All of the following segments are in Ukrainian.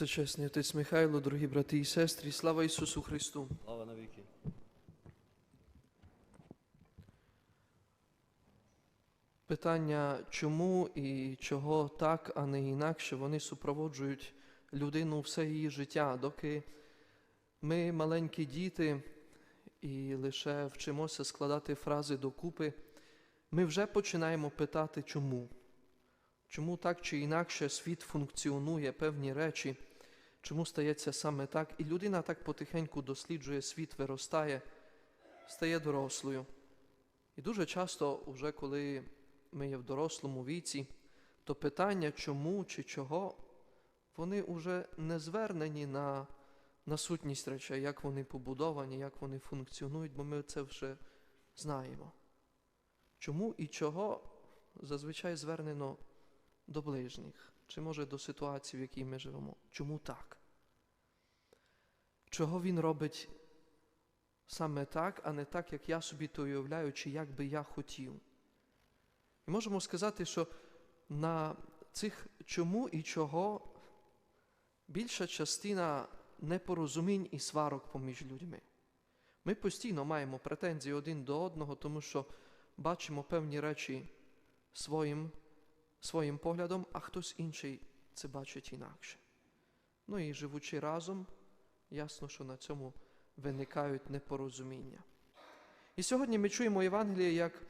Всечесний отець Михайло, дорогі брати і сестри, слава Ісусу Христу! Слава навіки. Питання, чому і чого так, а не інакше, вони супроводжують людину все її життя, доки ми маленькі діти і лише вчимося складати фрази докупи, ми вже починаємо питати, чому. Чому так чи інакше світ функціонує певні речі, чому стається саме так, і людина так потихеньку досліджує світ, виростає, стає дорослою. І дуже часто, уже коли ми є в дорослому віці, то питання, чому чи чого, вони вже не звернені на, на сутність речей, як вони побудовані, як вони функціонують, бо ми це вже знаємо. Чому і чого зазвичай звернено до ближніх, чи може до ситуації, в якій ми живемо. Чому так? Чого він робить саме так, а не так, як я собі то уявляю, чи як би я хотів? І можемо сказати, що на цих чому і чого більша частина непорозумінь і сварок поміж людьми. Ми постійно маємо претензії один до одного, тому що бачимо певні речі своїм, своїм поглядом, а хтось інший це бачить інакше. Ну і живучи разом, ясно, що на цьому виникають непорозуміння. І сьогодні ми чуємо Євангеліє, як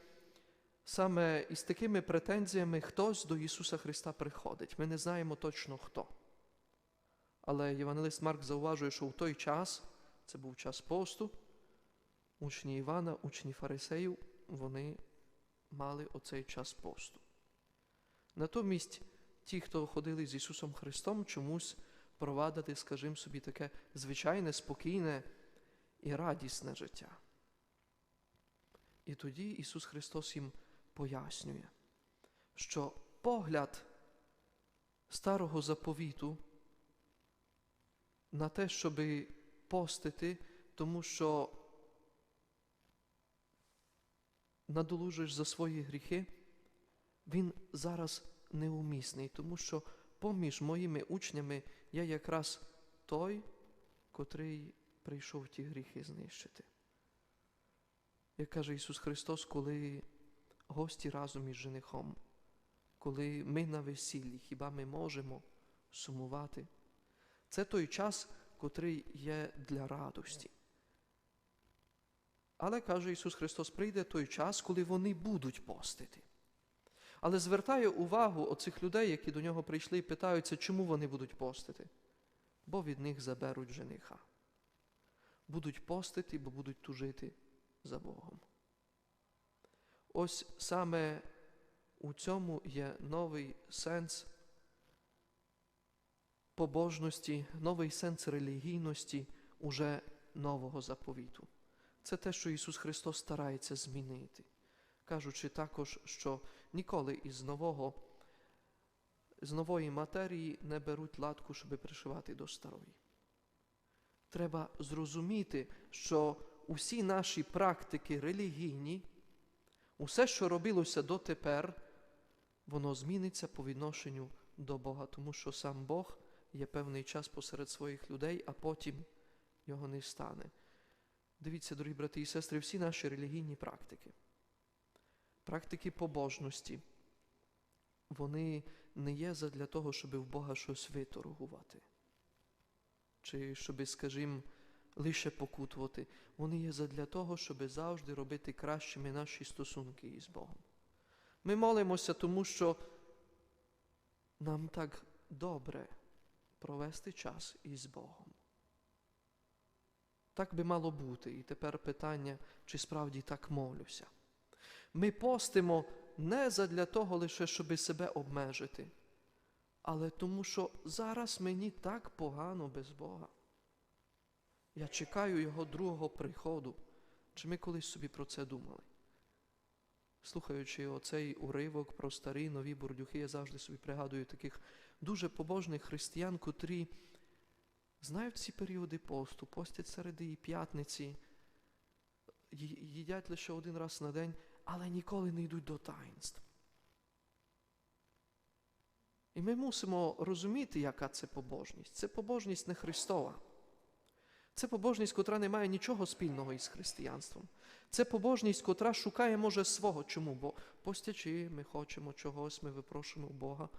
саме із такими претензіями хтось до Ісуса Христа приходить. Ми не знаємо точно хто. Але Євангелист Марк зауважує, що в той час, це був час посту, учні Івана, учні фарисеїв, вони мали оцей час посту. Натомість ті, хто ходили з Ісусом Христом, чомусь провадили, скажімо собі, таке звичайне, спокійне і радісне життя. І тоді Ісус Христос їм пояснює, що погляд старого заповіту на те, щоб постити, тому що надолужуєш за свої гріхи, він зараз неумісний, тому що поміж моїми учнями я якраз той, котрий прийшов ті гріхи знищити. Як каже Ісус Христос, коли гості разом із женихом, коли ми на весіллі, хіба ми можемо сумувати? Це той час, котрий є для радості. Але каже Ісус Христос, прийде той час, коли вони будуть постити. Але звертає увагу оцих людей, які до нього прийшли і питаються, чому вони будуть постити. Бо від них заберуть жениха. Будуть постити, бо будуть тужити за Богом. Ось саме у цьому є новий сенс побожності, новий сенс релігійності уже нового заповіту. Це те, що Ісус Христос старається змінити, кажучи також, що ніколи із нового, з нової матерії не беруть латку, щоб пришивати до старої. Треба зрозуміти, що усі наші практики релігійні, усе, що робилося дотепер, воно зміниться по відношенню до Бога, тому що сам Бог є певний час посеред своїх людей, а потім його не стане. Дивіться, дорогі брати і сестри, всі наші релігійні практики, практики побожності, вони не є задля того, щоб в Бога щось виторгувати. Чи щоб, скажімо, лише покутувати. Вони є задля того, щоб завжди робити кращими наші стосунки із Богом. Ми молимося, тому що нам так добре провести час із Богом. Так би мало бути. І тепер питання, чи справді так молюся. Ми постимо не задля того лише, щоб себе обмежити, але тому, що зараз мені так погано без Бога. Я чекаю Його другого приходу. Чи ми колись собі про це думали? Слухаючи оцей уривок про старі нові бурдюхи, я завжди собі пригадую таких дуже побожних християн, котрі знають ці періоди посту, постять середи і п'ятниці, їдять лише один раз на день, але ніколи не йдуть до таїнств. І ми мусимо розуміти, яка це побожність. Це побожність не Христова. Це побожність, котра не має нічого спільного із християнством. Це побожність, котра шукає, може, свого. Чому? Бо постячи, ми хочемо чогось, ми випрошуємо у Бога,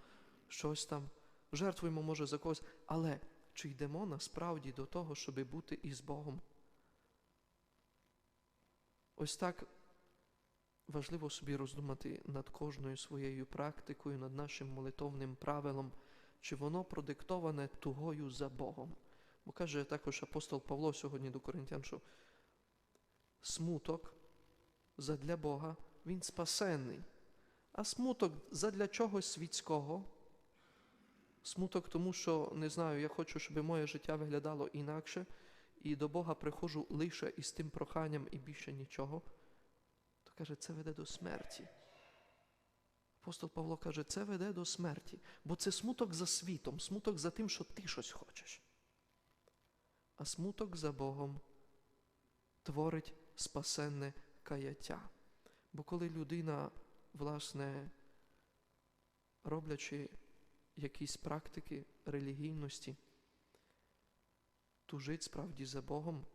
щось там, жертвуємо, може, за когось. Але чи йдемо насправді до того, щоб бути із Богом? Ось так важливо собі роздумати над кожною своєю практикою, над нашим молитовним правилом, чи воно продиктоване тугою за Богом. Бо каже також апостол Павло сьогодні до Коринтян, що смуток задля Бога, він спасенний. А смуток задля чогось світського. Смуток тому, що не знаю, я хочу, щоб моє життя виглядало інакше, і до Бога приходжу лише із тим проханням і більше нічого, то каже, це веде до смерті. Апостол Павло каже, це веде до смерті, бо це смуток за світом, смуток за тим, що ти щось хочеш. А смуток за Богом творить спасенне каяття. Бо коли людина, власне, роблячи якісь практики релігійності, тужить справді за Богом,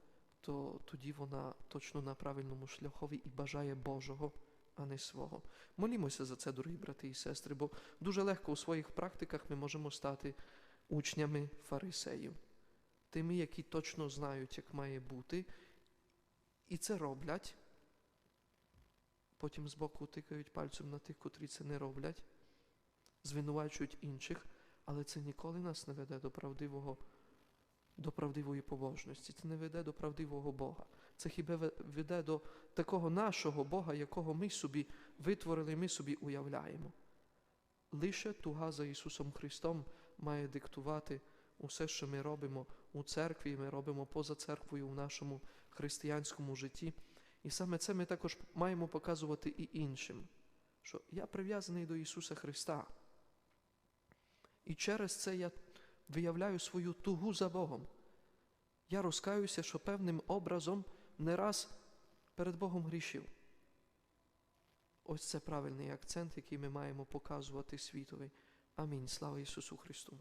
то тоді вона точно на правильному шляхові і бажає Божого, а не свого. Молімося за це, дорогі брати і сестри, бо дуже легко у своїх практиках ми можемо стати учнями фарисеїв, тими, які точно знають, як має бути, і це роблять. Потім збоку тикають пальцем на тих, котрі це не роблять, звинувачують інших, але це ніколи нас не веде до правдивого, до правдивої побожності. Це не веде до правдивого Бога. Це хіба веде до такого нашого Бога, якого ми собі витворили, ми собі уявляємо. Лише туга за Ісусом Христом має диктувати усе, що ми робимо у церкві, ми робимо поза церквою в нашому християнському житті. І саме це ми також маємо показувати і іншим, що я прив'язаний до Ісуса Христа. І через це я виявляю свою тугу за Богом. Я розкаюся, що певним образом не раз перед Богом грішив. Ось це правильний акцент, який ми маємо показувати світові. Амінь. Слава Ісусу Христу.